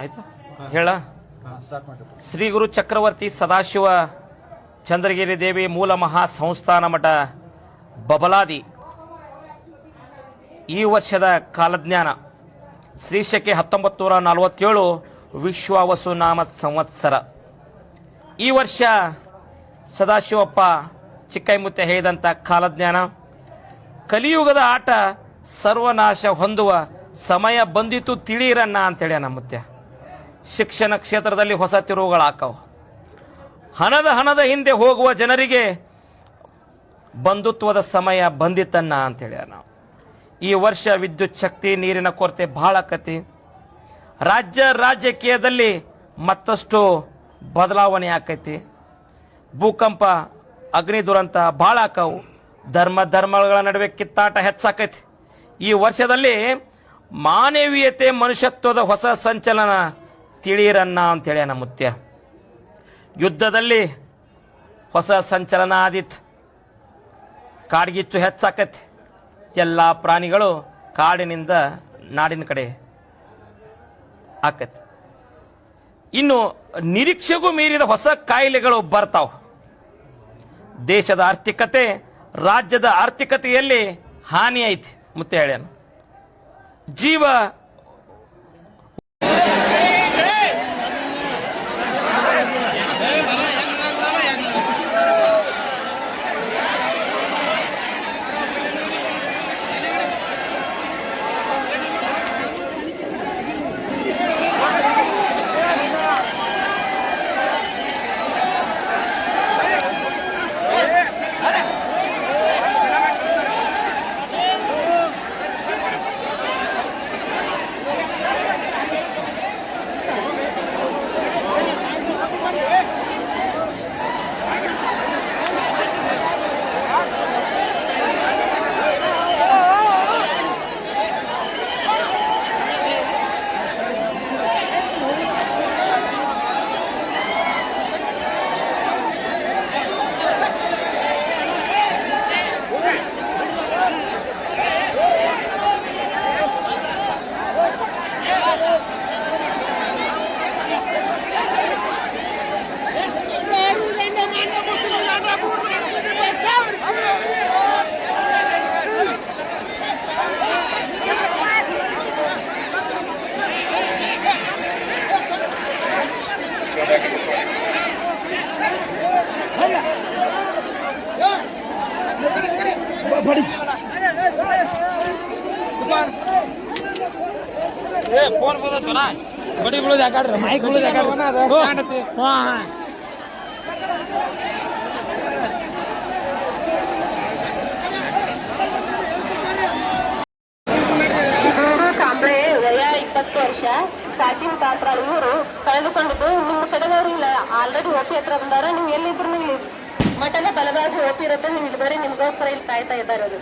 ಆಯ್ತಾ? ಹೇಳ. ಶ್ರೀ ಗುರು ಚಕ್ರವರ್ತಿ ಸದಾಶಿವ ಚಂದ್ರಗಿರಿ ದೇವಿ ಮೂಲ ಮಹಾ ಸಂಸ್ಥಾನ ಮಠ ಬಬಲಾದಿ. ಈ ವರ್ಷದ ಕಾಲಜ್ಞಾನ ಶ್ರೀಶಕೆ ಹತ್ತೊಂಬತ್ತು ನೂರ ನಲವತ್ತೇಳು ವಿಶ್ವವಸು ನಾಮ ಸಂವತ್ಸರ. ಈ ವರ್ಷ ಸದಾಶಿವಪ್ಪ ಚಿಕ್ಕೈಮುತ್ತೆ ಹೇಳಿದಂಥ ಕಾಲಜ್ಞಾನ. ಕಲಿಯುಗದ ಆಟ ಸರ್ವನಾಶ ಹೊಂದುವ ಸಮಯ ಬಂದಿತ್ತು ತಿಳಿಯಿರಣ್ಣ ಅಂತೇಳಿ ನಮ್ಮ ಮುತ್ಯ ಶಿಕ್ಷಣ ಕ್ಷೇತ್ರದಲ್ಲಿ ಹೊಸ ತಿರುವುಗಳಾಕವು. ಹಣದ ಹಣದ ಹಿಂದೆ ಹೋಗುವ ಜನರಿಗೆ ಬಂಧುತ್ವದ ಸಮಯ ಬಂದಿತ್ತನ್ನ ಅಂತೇಳಿ ನಾವು ಈ ವರ್ಷ ವಿದ್ಯುತ್ ಶಕ್ತಿ, ನೀರಿನ ಕೊರತೆ ಬಹಳ ಕತಿ ರಾಜ್ಯ ರಾಜಕೀಯದಲ್ಲಿ ಮತ್ತಷ್ಟು ಬದಲಾವಣೆ ಆಕೈತಿ. ಭೂಕಂಪ, ಅಗ್ನಿ ದುರಂತ ಭಾಳ ಆಕವು. ಧರ್ಮ ಧರ್ಮಗಳ ನಡುವೆ ಕಿತ್ತಾಟ ಹೆಚ್ಚಾಕೈತಿ. ಈ ವರ್ಷದಲ್ಲಿ ಮಾನವೀಯತೆ ಮನುಷ್ಯತ್ವದ ಹೊಸ ಸಂಚಲನ ತಿಳಿಯಿರನ್ನ ಅಂತೇಳಿ ನಮ್ಮ ಮುತ್ಯ ಯುದ್ಧದಲ್ಲಿ ಹೊಸ ಸಂಚಲನ ಆದಿತ್ತು ಕಾಡ್ಗಿಚ್ಚು ಹೆಚ್ಚಾಕತಿ. ಎಲ್ಲ ಪ್ರಾಣಿಗಳು ಕಾಡಿನಿಂದ ನಾಡಿನ ಕಡೆ ಆಕತಿ. ಇನ್ನು ನಿರೀಕ್ಷೆಗೂ ಮೀರಿದ ಹೊಸ ಕಾಯಿಲೆಗಳು ಬರ್ತಾವ. ದೇಶದ ಆರ್ಥಿಕತೆ ರಾಜ್ಯದ ಆರ್ಥಿಕತೆಯಲ್ಲಿ ಹಾನಿ ಐತಿ ಮುತ್ತೆ ಹೇಳ್ಯಾನ. ಜೀವ ಬಡಿ ಬಿಡೋದು ಯಾಕಾಡ್ರಿ ಮೈಕ್ ಬಿಡೋದು ಯಾಕಾಡ್ರಿ ಹಾ ವರ್ಷ. ಸಾಕಿನ ಕಾತ್ರಾಳು ಇವರು ಕಳೆದುಕೊಂಡಿದ್ದು ನಿಮ್ಮ ಕಡೆದವ್ರು ಇಲ್ಲ ಆಲ್ರೆಡಿ ಒಪ್ಪಿ ಹತ್ರ ಬಂದಾರ. ನೀವು ಎಲ್ಲಿದ್ರು ಇಲ್ಲಿ ಮಠನ ಬಲವಾಗಿ ಓಪಿರುತ್ತೆ ನೀವು ಇಲ್ಲಿ ಬರೀ ನಿಮಗೋಸ್ಕರ ಇಲ್ಲಿ ಕಾಯ್ತಾ ಇದ್ದಾರೆ ಅದು